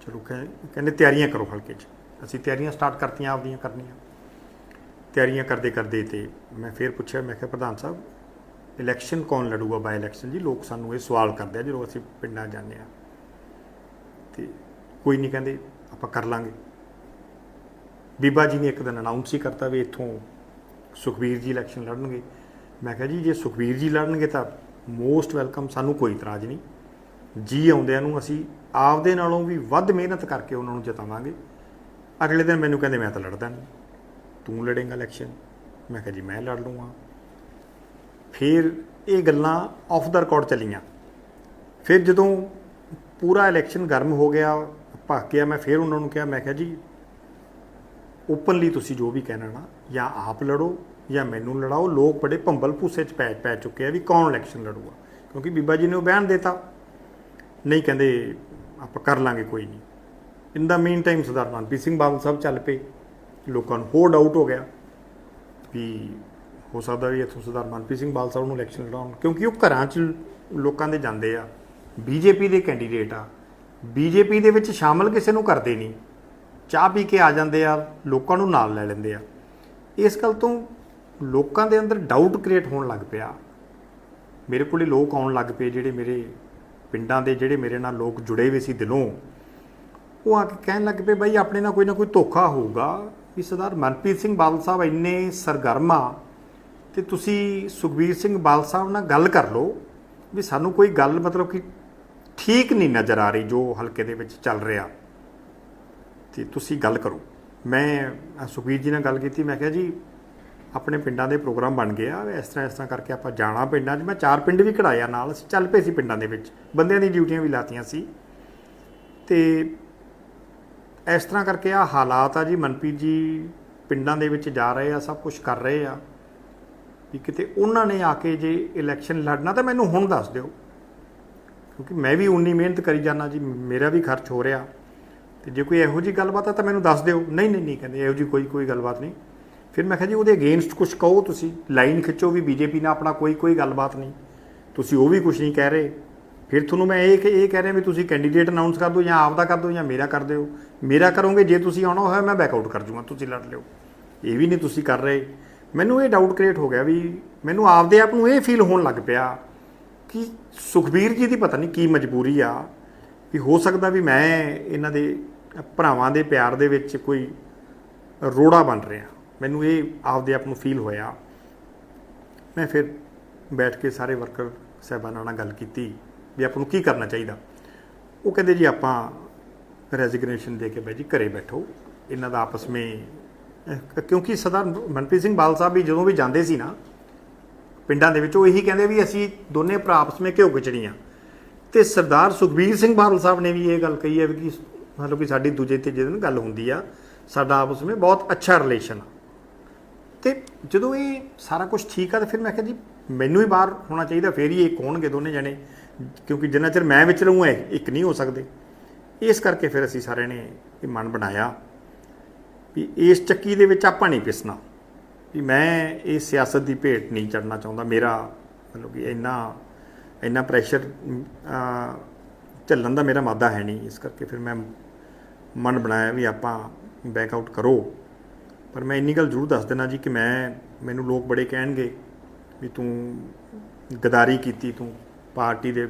ਚਲੋ ਕਹਿ- ਕਹਿੰਦੇ, ਤਿਆਰੀਆਂ ਕਰੋ ਹਲਕੇ 'ਚ। ਅਸੀਂ ਤਿਆਰੀਆਂ ਸਟਾਰਟ ਕਰਤੀਆਂ, ਆਪਦੀਆਂ ਕਰਨੀਆਂ। ਤਿਆਰੀਆਂ ਕਰਦੇ ਕਰਦੇ ਤੇ ਮੈਂ ਫਿਰ ਪੁੱਛਿਆ, ਮੈਂ ਕਿਹਾ, ਪ੍ਰਧਾਨ ਸਾਹਿਬ ਇਲੈਕਸ਼ਨ ਕੌਣ ਲੜੂਗਾ ਬਾਈ ਇਲੈਕਸ਼ਨ ਜੀ? ਲੋਕ ਸਾਨੂੰ ਇਹ ਸਵਾਲ ਕਰਦੇ ਆ, ਜਦੋਂ ਅਸੀਂ ਪਿੰਡਾਂ ਜਾਂਦੇ ਆ। ਤੇ ਕੋਈ ਨਹੀਂ ਕਹਿੰਦੇ, ਆਪਾਂ ਕਰ ਲਾਂਗੇ। ਬੀਬਾ ਜੀ ਨੇ ਇੱਕ ਦਿਨ ਅਨਾਉਂਸ ਹੀ ਕਰਤਾ ਵੀ ਇੱਥੋਂ ਸੁਖਬੀਰ ਜੀ ਇਲੈਕਸ਼ਨ ਲੜਨਗੇ। ਮੈਂ ਕਿਹਾ ਜੀ, ਜੇ ਸੁਖਬੀਰ ਜੀ ਲੜਨਗੇ ਤਾਂ ਮੋਸਟ ਵੈਲਕਮ ਸਾਨੂੰ ਕੋਈ ਇਤਰਾਜ਼ ਨਹੀਂ। ਜੀ ਆਉਂਦਿਆਂ ਨੂੰ ਅਸੀਂ ਆਪਦੇ ਨਾਲੋਂ ਵੀ ਵੱਧ ਮਿਹਨਤ ਕਰਕੇ ਉਹਨਾਂ ਨੂੰ ਜਿਤਾਵਾਂਗੇ। ਅਗਲੇ ਦਿਨ ਮੈਨੂੰ ਕਹਿੰਦੇ, ਮੈਂ ਤਾਂ ਲੜਦਾ ਨਹੀਂ। ਤੂੰ ਲੜੇਂਗਾ ਇਲੈਕਸ਼ਨ। ਮੈਂ ਕਿਹਾ ਜੀ, ਮੈਂ ਲੜ ਲੂੰਗਾ ਫਿਰ ਇਹ ਗੱਲਾਂ ਆਫ ਦਾ ਰਿਕਾਰਡ ਚੱਲੀਆਂ। ਫਿਰ ਜਦੋਂ ਪੂਰਾ ਇਲੈਕਸ਼ਨ ਗਰਮ ਹੋ ਗਿਆ ਭੱਕ ਗਿਆ ਮੈਂ, ਫਿਰ ਉਹਨਾਂ ਨੂੰ ਕਿਹਾ, ਮੈਂ ਕਿਹਾ ਜੀ ਓਪਨਲੀ ਤੁਸੀਂ ਜੋ ਵੀ ਕਹਿਣਾ ਨਾ, ਜਾਂ ਆਪ ਲੜੋ ਜਾਂ ਮੈਨੂੰ ਲੜਾਓ, ਲੋਕ ਬੜੇ ਭੰਬਲ ਭੂਸੇ ਚ ਪੈ ਪੈ ਚੁੱਕੇ ਆ ਵੀ ਕੌਣ ਇਲੈਕਸ਼ਨ ਲੜੂਗਾ। ਕਿਉਂਕਿ ਬੀਬਾ ਜੀ ਨੇ ਉਹ ਬਿਆਨ ਦਿੱਤਾ। ਨਹੀਂ ਕਹਿੰਦੇ ਆਪਾਂ ਕਰ ਲਾਂਗੇ, ਕੋਈ ਨਹੀਂ। ਇਨ ਦਾ ਮੇਨ ਟਾਈਮ ਸਰਦਾਰ ਮਨਪ੍ਰੀਤ ਸਿੰਘ ਬਾਦਲ ਸਾਹਿਬ ਚੱਲ ਪਏ। ਲੋਕਾਂ ਨੂੰ ਹੋਰ ਡਾਊਟ ਹੋ ਗਿਆ ਵੀ ਹੋ ਸਕਦਾ ਵੀ ਇੱਥੋਂ ਸਰਦਾਰ ਮਨਪ੍ਰੀਤ ਸਿੰਘ ਬਾਦਲ ਸਾਹਿਬ ਨੂੰ ਇਲੈਕਸ਼ਨ ਲੜਾਉਣ, ਕਿਉਂਕਿ ਉਹ ਘਰਾਂ 'ਚ ਲੋਕਾਂ ਦੇ ਜਾਂਦੇ ਆ। ਬੀਜੇਪੀ ਦੇ ਕੈਂਡੀਡੇਟ ਆ। ਬੀਜੇਪੀ ਦੇ ਵਿੱਚ ਸ਼ਾਮਲ ਕਿਸੇ ਨੂੰ ਕਰਦੇ ਨਹੀਂ। ਚਾਹ ਪੀ ਕੇ ਆ ਜਾਂਦੇ ਆ, ਲੋਕਾਂ ਨੂੰ ਨਾਲ ਲੈ ਲੈਂਦੇ ਆ। ਇਸ ਗੱਲ ਤੋਂ ਲੋਕਾਂ ਦੇ ਅੰਦਰ ਡਾਊਟ ਕ੍ਰੀਏਟ ਹੋਣ ਲੱਗ ਪਿਆ। ਮੇਰੇ ਕੋਲੇ ਲੋਕ ਆਉਣ ਲੱਗ ਪਏ, ਜਿਹੜੇ ਮੇਰੇ ਪਿੰਡਾਂ ਦੇ, ਜਿਹੜੇ ਮੇਰੇ ਨਾਲ ਲੋਕ ਜੁੜੇ ਹੋਏ ਸੀ ਦਿਲੋਂ। ਉਹ ਆ ਕੇ ਕਹਿਣ ਲੱਗ ਪਏ, ਬਾਈ, ਆਪਣੇ ਨਾਲ ਕੋਈ ਨਾ ਕੋਈ ਧੋਖਾ ਹੋਊਗਾ। ਵੀ ਸਰਦਾਰ ਮਨਪ੍ਰੀਤ ਸਿੰਘ ਬਾਦਲ ਸਾਹਿਬ ਇੰਨੇ ਸਰਗਰਮ ਆ ਤੇ ਤੁਸੀਂ ਸੁਖਬੀਰ ਸਿੰਘ ਬਾਲ ਸਾਹਿਬ ਨਾਲ ਗੱਲ ਕਰ ਲਓ ਵੀ ਸਾਨੂੰ ਕੋਈ ਗੱਲ ਮਤਲਬ ਕਿ ਠੀਕ ਨਹੀਂ ਨਜ਼ਰ ਆ ਰਹੀ ਜੋ ਹਲਕੇ ਦੇ ਵਿੱਚ ਚੱਲ ਰਿਹਾ। ਤੇ ਤੁਸੀਂ ਗੱਲ ਕਰੋ। ਮੈਂ ਸੁਖਬੀਰ ਜੀ ਨਾਲ ਗੱਲ ਕੀਤੀ, ਮੈਂ ਕਿਹਾ ਜੀ, ਆਪਣੇ ਪਿੰਡਾਂ ਦੇ ਪ੍ਰੋਗਰਾਮ ਬਣ ਗਏ ਆ, ਇਸ ਤਰ੍ਹਾਂ ਇਸ ਤਰ੍ਹਾਂ ਕਰਕੇ ਆਪਾਂ ਜਾਣਾ ਪਿੰਡਾਂ 'ਚ। ਮੈਂ ਚਾਰ ਪਿੰਡ ਵੀ ਕਢਾਇਆ ਨਾਲ, ਅਸੀਂ ਚੱਲ ਪਏ ਸੀ ਪਿੰਡਾਂ ਦੇ ਵਿੱਚ। ਬੰਦਿਆਂ ਦੀ ਡਿਊਟੀਆਂ ਵੀ ਲਾਤੀਆਂ ਸੀ। ਤੇ ਇਸ ਤਰ੍ਹਾਂ ਕਰਕੇ ਆ ਹਾਲਾਤ ਆ ਜੀ। ਮਨਪ੍ਰੀਤ ਜੀ ਪਿੰਡਾਂ ਦੇ ਵਿੱਚ ਜਾ ਰਹੇ ਆ, ਸਭ ਕੁਝ ਕਰ ਰਹੇ ਆ। ਵੀ ਕਿਤੇ ਉਹਨਾਂ ਨੇ ਆ ਕੇ ਜੇ ਇਲੈਕਸ਼ਨ ਲੜਨਾ ਤਾਂ ਮੈਨੂੰ ਹੁਣ ਦੱਸ ਦਿਓ। ਕਿਉਂਕਿ ਮੈਂ ਵੀ ਉਨੀ ਮਿਹਨਤ ਕਰੀ ਜਾਣਾ ਜੀ ਮੇਰਾ ਵੀ ਖਰਚ ਹੋ ਰਿਹਾ। ਤੇ ਜੇ ਕੋਈ ਇਹੋ ਜੀ ਗੱਲਬਾਤ ਆ ਤਾਂ ਮੈਨੂੰ ਦੱਸ ਦਿਓ। ਨਹੀਂ ਨਹੀਂ ਨਹੀਂ ਕਹਿੰਦੇ ਇਹੋ ਜੀ ਕੋਈ ਕੋਈ ਗੱਲਬਾਤ ਨਹੀਂ। ਫਿਰ ਮੈਂ ਕਿਹਾ ਜੀ ਉਹਦੇ ਅਗੇਂਸਟ ਕੁਝ ਕਹੋ ਤੁਸੀਂ। ਲਾਈਨ ਖਿੱਚੋ ਵੀ ਬੀਜੇਪੀ ਨਾਲ ਆਪਣਾ ਕੋਈ ਕੋਈ ਗੱਲਬਾਤ ਨਹੀਂ। ਤੁਸੀਂ ਉਹ ਵੀ ਕੁਝ ਨਹੀਂ ਕਹਿ ਰਹੇ। ਫਿਰ ਤੁਹਾਨੂੰ ਮੈਂ ਇਹ ਇਹ ਕਹਿ ਰਿਹਾ ਵੀ ਤੁਸੀਂ ਕੈਂਡੀਡੇਟ ਅਨਾਉਂਸ ਕਰ ਦਿਓ ਜਾਂ ਆਪ ਦਾ ਕਰ ਦਿਓ ਜਾਂ ਮੇਰਾ ਕਰ ਦਿਓ। ਮੇਰਾ ਕਰੋਗੇ, ਜੇ ਤੁਸੀਂ ਆਉਣਾ ਹੋਇਆ ਮੈਂ ਬੈਕ ਆਊਟ ਕਰ ਜੂਗਾ। ਤੁਸੀਂ ਲੜ ਲਿਓ। ਇਹ ਵੀ ਨਹੀਂ ਤੁਸੀਂ ਕਰ ਰਹੇ। ਮੈਨੂੰ ਇਹ ਡਾਊਟ ਕ੍ਰੀਏਟ ਹੋ ਗਿਆ ਵੀ ਮੈਨੂੰ ਆਪਦੇ ਆਪ ਨੂੰ ਇਹ ਫੀਲ ਹੋਣ ਲੱਗ ਪਿਆ ਕਿ ਸੁਖਬੀਰ ਜੀ ਦੀ ਪਤਾ ਨਹੀਂ ਕੀ ਮਜਬੂਰੀ ਆ, ਵੀ ਹੋ ਸਕਦਾ ਵੀ ਮੈਂ ਇਹਨਾਂ ਦੇ ਭਰਾਵਾਂ ਦੇ ਪਿਆਰ ਦੇ ਵਿੱਚ ਕੋਈ ਰੋੜਾ ਬਣ ਰਿਹਾ। ਮੈਨੂੰ ਇਹ ਆਪਦੇ ਆਪ ਨੂੰ ਫੀਲ ਹੋਇਆ। ਮੈਂ ਫਿਰ ਬੈਠ ਕੇ ਸਾਰੇ ਵਰਕਰ ਸਾਹਿਬਾਨਾਂ ਨਾਲ ਗੱਲ ਕੀਤੀ ਵੀ ਆਪਾਂ ਨੂੰ ਕੀ ਕਰਨਾ ਚਾਹੀਦਾ। ਉਹ ਕਹਿੰਦੇ ਜੀ ਆਪਾਂ ਰੈਜ਼ਿਗਨੇਸ਼ਨ ਦੇ ਕੇ ਬਾਈ ਜੀ ਘਰੇ ਬੈਠੋ। ਇਹਨਾਂ ਦਾ ਆਪਸ ਵਿੱਚ ਕਿਉਂਕਿ ਸਰਦਾਰ ਮਨਪ੍ਰੀਤ ਸਿੰਘ ਬਾਲ ਸਾਹਿਬ ਵੀ ਜਦੋਂ ਵੀ ਜਾਂਦੇ ਸੀ ਨਾ, ਪਿੰਡਾਂ ਦੇ ਵਿੱਚ ਉਹ ਇਹੀ ਕਹਿੰਦੇ ਵੀ ਅਸੀਂ ਦੋਨੇ ਭਰਾ ਆਪਸ ਵਿੱਚ ਘਿਓ ਖਿਚੜੀਆਂ। ਤੇ ਸਰਦਾਰ ਸੁਖਬੀਰ ਸਿੰਘ ਬਾਦਲ ਸਾਹਿਬ ਨੇ ਵੀ ਇਹ ਗੱਲ ਕਹੀ ਹੈ ਵੀ ਕਿ ਮਤਲਬ ਕਿ ਸਾਡੀ ਦੂਜੇ ਤੀਜੇ ਦਿਨ ਗੱਲ ਹੁੰਦੀ ਆ, ਸਾਡਾ ਆਪਸ ਵਿੱਚ ਬਹੁਤ ਅੱਛਾ ਰਿਲੇਸ਼ਨ ਆ। ਤੇ ਜਦੋਂ ਇਹ ਸਾਰਾ ਕੁਝ ਠੀਕ ਆ, ਤਾਂ ਫਿਰ ਮੈਂ ਕਿਹਾ ਜੀ, ਮੈਨੂੰ ਹੀ ਬਾਹਰ ਹੋਣਾ ਚਾਹੀਦਾ, ਫੇਰ ਹੀ ਇਹ ਹੋਣਗੇ ਦੋਨੇ ਜਣੇ, ਕਿਉਂਕਿ ਜਿੰਨਾ ਚਿਰ ਮੈਂ ਵਿੱਚ ਰਹੂੰ, ਇਹ ਇੱਕ ਨਹੀਂ ਹੋ ਸਕਦੇ। ਇਸ ਕਰਕੇ ਫਿਰ ਅਸੀਂ ਸਾਰਿਆਂ ਨੇ ਇਹ ਮਨ ਬਣਾਇਆ। ਵੀ ਇਸ ਚੱਕੀ ਦੇ ਵਿੱਚ ਆਪਾਂ ਨਹੀਂ ਪਿਸਣਾ। ਵੀ ਮੈਂ ਇਹ ਸਿਆਸਤ ਦੀ ਭੇਟ ਨਹੀਂ ਚੜਨਾ ਚਾਹੁੰਦਾ। ਮੇਰਾ ਮਤਲਬ ਕਿ ਇੰਨਾ ਇੰਨਾ ਪ੍ਰੈਸ਼ਰ ਝੱਲਣ ਦਾ ਮੇਰਾ ਮਾਦਾ ਹੈ ਨਹੀਂ। ਇਸ ਕਰਕੇ ਫਿਰ ਮੈਂ ਮਨ ਬਣਾਇਆ ਵੀ ਆਪਾਂ ਬੈਕ ਆਊਟ ਕਰੋ। ਪਰ ਮੈਂ ਇੰਨੀ ਗੱਲ ਜ਼ਰੂਰ ਦੱਸ ਦੇਣਾ ਜੀ ਕਿ ਮੈਂ, ਮੈਨੂੰ ਲੋਕ ਬੜੇ ਕਹਿਣਗੇ ਵੀ ਤੂੰ ਗਦਾਰੀ ਕੀਤੀ, ਤੂੰ ਪਾਰਟੀ ਦੇ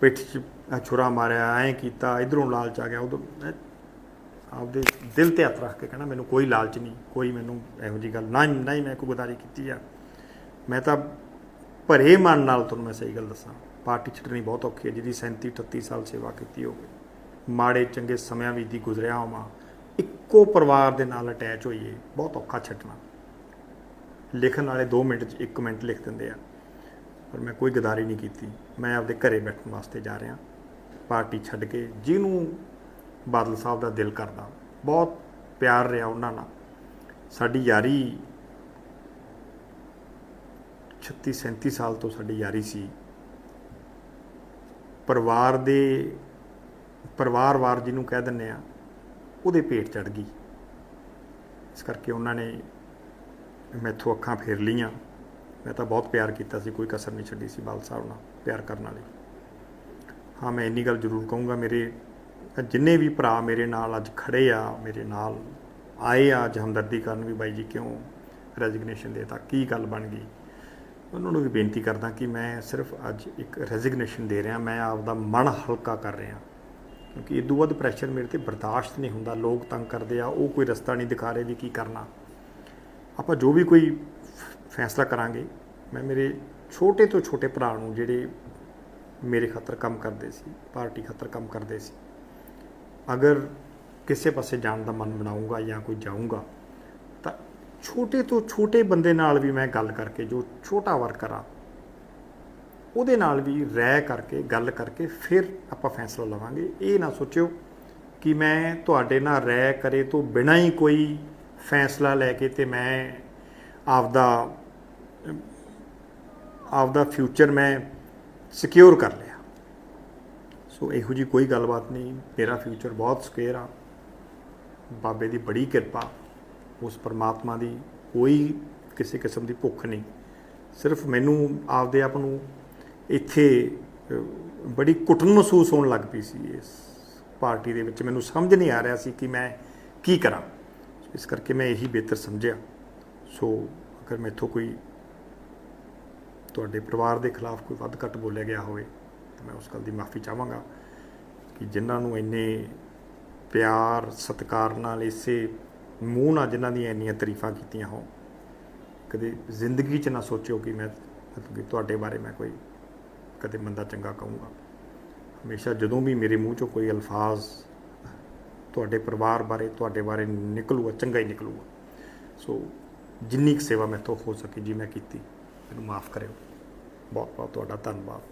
ਪਿੱਠ 'ਚ ਛੁਰਾ ਮਾਰਿਆ, ਐਂ ਕੀਤਾ, ਇਧਰੋਂ ਲਾਲਚ ਆ ਗਿਆ। ਉਦੋਂ ਆਪਦੇ ਦਿਲ ਤੇ ਹੱਥ ਰੱਖ ਕੇ ਕਹਿਣਾ, ਮੈਨੂੰ ਕੋਈ ਲਾਲਚ ਨਹੀਂ, ਕੋਈ ਮੈਨੂੰ ਇਹੋ ਜੀ ਗੱਲ, ਨਾ ਨਾ ਹੀ ਮੈਂ ਕੋਈ ਗਦਾਰੀ ਕੀਤੀ ਆ। ਮੈਂ ਤਾਂ ਭਰੇ ਮਨ ਨਾਲ ਤੁਹਾਨੂੰ ਮੈਂ ਸਹੀ ਗੱਲ ਦੱਸਾਂ, ਪਾਰਟੀ ਛੱਡਣੀ ਬਹੁਤ ਔਖੀ ਹੈ, ਜਿਹਦੀ 37 38 ਸਾਲ ਸੇਵਾ ਕੀਤੀ ਹੋਵੇ, ਮਾੜੇ, ਚੰਗੇ ਸਮਿਆਂ ਵਿੱਚ ਦੀ ਗੁਜ਼ਰਿਆ ਹੋਵਾਂ, ਇੱਕੋ ਪਰਿਵਾਰ ਦੇ ਨਾਲ ਅਟੈਚ ਹੋਈਏ, ਬਹੁਤ ਔਖਾ ਛੱਡਣਾ। ਲਿਖਣ ਵਾਲੇ 2 ਮਿੰਟ 'ਚ 1 ਮਿੰਟ ਲਿਖ ਦਿੰਦੇ ਆ, ਪਰ ਮੈਂ ਕੋਈ ਗਦਾਰੀ ਨਹੀਂ ਕੀਤੀ, ਮੈਂ ਆਪਦੇ ਘਰੇ ਬੈਠਣ ਵਾਸਤੇ ਜਾ ਰਿਹਾ, ਪਾਰਟੀ ਛੱਡ ਕੇ, ਜਿਹਨੂੰ ਬਾਦਲ ਸਾਹਿਬ ਦਾ ਦਿਲ ਕਰਦਾ। ਬਹੁਤ ਪਿਆਰ ਰਿਹਾ ਉਹਨਾਂ ਨਾਲ। ਸਾਡੀ ਯਾਰੀ 36 37 ਸਾਲ ਤੋਂ ਸਾਡੀ ਯਾਰੀ ਸੀ। ਪਰਿਵਾਰ ਦੇ ਪਰਿਵਾਰਵਾਰ ਜਿਹਨੂੰ ਕਹਿ ਦਿੰਦੇ ਆ ਉਹਦੇ ਪੇਟ ਚੜ ਗਈ। ਇਸ ਕਰਕੇ ਉਹਨਾਂ ਨੇ ਮੈਥੋਂ ਅੱਖਾਂ ਫੇਰ ਲੀਆਂ ਮੈਂ ਤਾਂ ਬਹੁਤ ਪਿਆਰ ਕੀਤਾ ਸੀ, ਕੋਈ ਕਸਰ ਨਹੀਂ ਛੱਡੀ ਸੀ ਬਾਲ ਸਾਹਿਬ ਨਾਲ ਪਿਆਰ ਕਰਨ ਵਾਲੀ। ਹਾਂ, ਮੈਂ ਇੰਨੀ ਗੱਲ ਜ਼ਰੂਰ ਕਹੂੰਗਾ, ਮੇਰੇ ਜਿੰਨੇ ਵੀ ਭਰਾ ਮੇਰੇ ਨਾਲ ਅੱਜ ਖੜੇ ਆ, ਮੇਰੇ ਨਾਲ ਆਏ ਆ ਅੱਜ ਹਮਦਰਦੀ ਕਰਨ ਵੀ ਬਾਈ ਜੀ ਕਿਉਂ ਰੈਜ਼ਿਗਨੇਸ਼ਨ ਦੇਤਾ, ਕੀ ਗੱਲ ਬਣ ਗਈ? ਉਹਨਾਂ ਨੂੰ ਵੀ ਬੇਨਤੀ ਕਰਦਾ ਕਿ ਮੈਂ ਸਿਰਫ ਅੱਜ ਇੱਕ ਰੈਜ਼ਿਗਨੇਸ਼ਨ ਦੇ ਰਿਹਾ, ਮੈਂ ਆਪਦਾ ਮਨ ਹਲਕਾ ਕਰ ਰਿਹਾ। ਕਿਉਂਕਿ ਇਹ ਇਦੋਂ ਵੱਧ ਪ੍ਰੈਸ਼ਰ ਮੇਰੇ ਤੇ ਬਰਦਾਸ਼ਤ ਨਹੀਂ ਹੁੰਦਾ, ਲੋਕ ਤੰਗ ਕਰਦੇ ਆ, ਉਹ ਕੋਈ ਰਸਤਾ ਨਹੀਂ ਦਿਖਾ ਰਹੇ ਵੀ ਕੀ ਕਰਨਾ। ਆਪਾਂ ਜੋ ਵੀ ਕੋਈ ਫੈਸਲਾ ਕਰਾਂਗੇ, ਮੈਂ ਮੇਰੇ ਛੋਟੇ ਤੋਂ ਛੋਟੇ ਭਰਾ ਨੂੰ ਜਿਹੜੇ ਮੇਰੇ ਖਾਤਰ ਕੰਮ ਕਰਦੇ ਸੀ, ਪਾਰਟੀ ਖਾਤਰ ਕੰਮ ਕਰਦੇ ਸੀ ਅਗਰ ਕਿਸੇ ਪਾਸੇ ਜਾਣ ਦਾ ਮਨ ਬਣਾਊਗਾ ਜਾਂ ਕੋਈ ਜਾਊਂਗਾ, ਤਾਂ ਛੋਟੇ ਤੋਂ ਛੋਟੇ ਬੰਦੇ ਨਾਲ ਵੀ ਮੈਂ ਗੱਲ ਕਰਕੇ, ਜੋ ਛੋਟਾ ਵਰਕਰ ਆ, ਉਹਦੇ ਨਾਲ ਵੀ ਰਹਿ ਕਰਕੇ, ਗੱਲ ਕਰਕੇ ਫਿਰ ਆਪਾਂ ਫੈਸਲਾ ਲਵਾਂਗੇ। ਇਹ ਨਾ ਸੋਚਿਓ ਕਿ ਮੈਂ ਤੁਹਾਡੇ ਨਾਲ ਰਹਿ ਕਰੇ ਤੋਂ ਬਿਨਾਂ ਹੀ ਕੋਈ ਫੈਸਲਾ ਲੈ ਕੇ ਤੇ ਮੈਂ ਆਪਦਾ ਆਪਦਾ ਫਿਊਚਰ ਮੈਂ ਸਿਕਿਉਰ ਕਰ ਲਿਆ। ਸੋ ਇਹੋ ਜੀ ਕੋਈ ਗੱਲਬਾਤ ਨਹੀਂ। ਮੇਰਾ ਫਿਊਚਰ ਬਹੁਤ ਸਕੇਅਰ ਆ। ਬਾਬੇ ਦੀ ਬੜੀ ਕਿਰਪਾ। ਉਸ ਪਰਮਾਤਮਾ ਦੀ ਕੋਈ ਕਿਸੇ ਕਿਸਮ ਦੀ ਭੁੱਖ ਨਹੀਂ। ਸਿਰਫ ਮੈਨੂੰ ਆਪਦੇ ਆਪ ਨੂੰ ਇੱਥੇ ਬੜੀ ਕੁੱਟਣ ਮਹਿਸੂਸ ਹੋਣ ਲੱਗ ਪਈ ਸੀ। ਇਸ ਪਾਰਟੀ ਦੇ ਵਿੱਚ ਮੈਨੂੰ ਸਮਝ ਨਹੀਂ ਆ ਰਿਹਾ ਸੀ ਕਿ ਮੈਂ ਕੀ ਕਰਾਂ। ਇਸ ਕਰਕੇ ਮੈਂ ਇਹੀ ਬਿਹਤਰ ਸਮਝਿਆ। ਸੋ ਅਗਰ ਮੈਥੋਂ ਕੋਈ ਤੁਹਾਡੇ ਪਰਿਵਾਰ ਦੇ ਖਿਲਾਫ ਕੋਈ ਵੱਧ ਘੱਟ ਬੋਲਿਆ ਗਿਆ ਹੋਵੇ ਤਾਂ ਮੈਂ ਉਸ ਗੱਲ ਦੀ ਮਾਫੀ ਚਾਹਾਂਗਾ ਕਿ ਜਿਨ੍ਹਾਂ ਨੂੰ ਇੰਨੇ ਪਿਆਰ, ਸਤਿਕਾਰ ਨਾਲ ਇਸੇ ਮੂੰਹ ਨਾਲ ਜਿਨ੍ਹਾਂ ਦੀਆਂ ਇੰਨੀਆਂ ਤਾਰੀਫਾਂ ਕੀਤੀਆਂ ਹੋ ਕਦੇ ਜ਼ਿੰਦਗੀ 'ਚ ਨਾ ਸੋਚਿਓ ਕਿ ਮੈਂ ਮਤਲਬ ਕਿ ਤੁਹਾਡੇ ਬਾਰੇ ਮੈਂ ਕੋਈ ਕਦੇ ਮੰਦਾ ਚੰਗਾ ਕਹੂੰਗਾ। ਹਮੇਸ਼ਾ ਜਦੋਂ ਵੀ ਮੇਰੇ ਮੂੰਹ 'ਚੋਂ ਕੋਈ ਅਲਫਾਜ਼ ਤੁਹਾਡੇ ਪਰਿਵਾਰ ਬਾਰੇ, ਤੁਹਾਡੇ ਬਾਰੇ ਨਿਕਲੂਗਾ, ਚੰਗਾ ਹੀ ਨਿਕਲੂਗਾ। ਸੋ ਜਿੰਨੀ ਕੁ ਸੇਵਾ ਮੈਥੋਂ ਹੋ ਸਕੀ ਜੀ ਮੈਂ ਕੀਤੀ, ਮੈਨੂੰ ਮਾਫ ਕਰਿਓ। ਬਹੁਤ ਬਹੁਤ ਤੁਹਾਡਾ ਧੰਨਵਾਦ।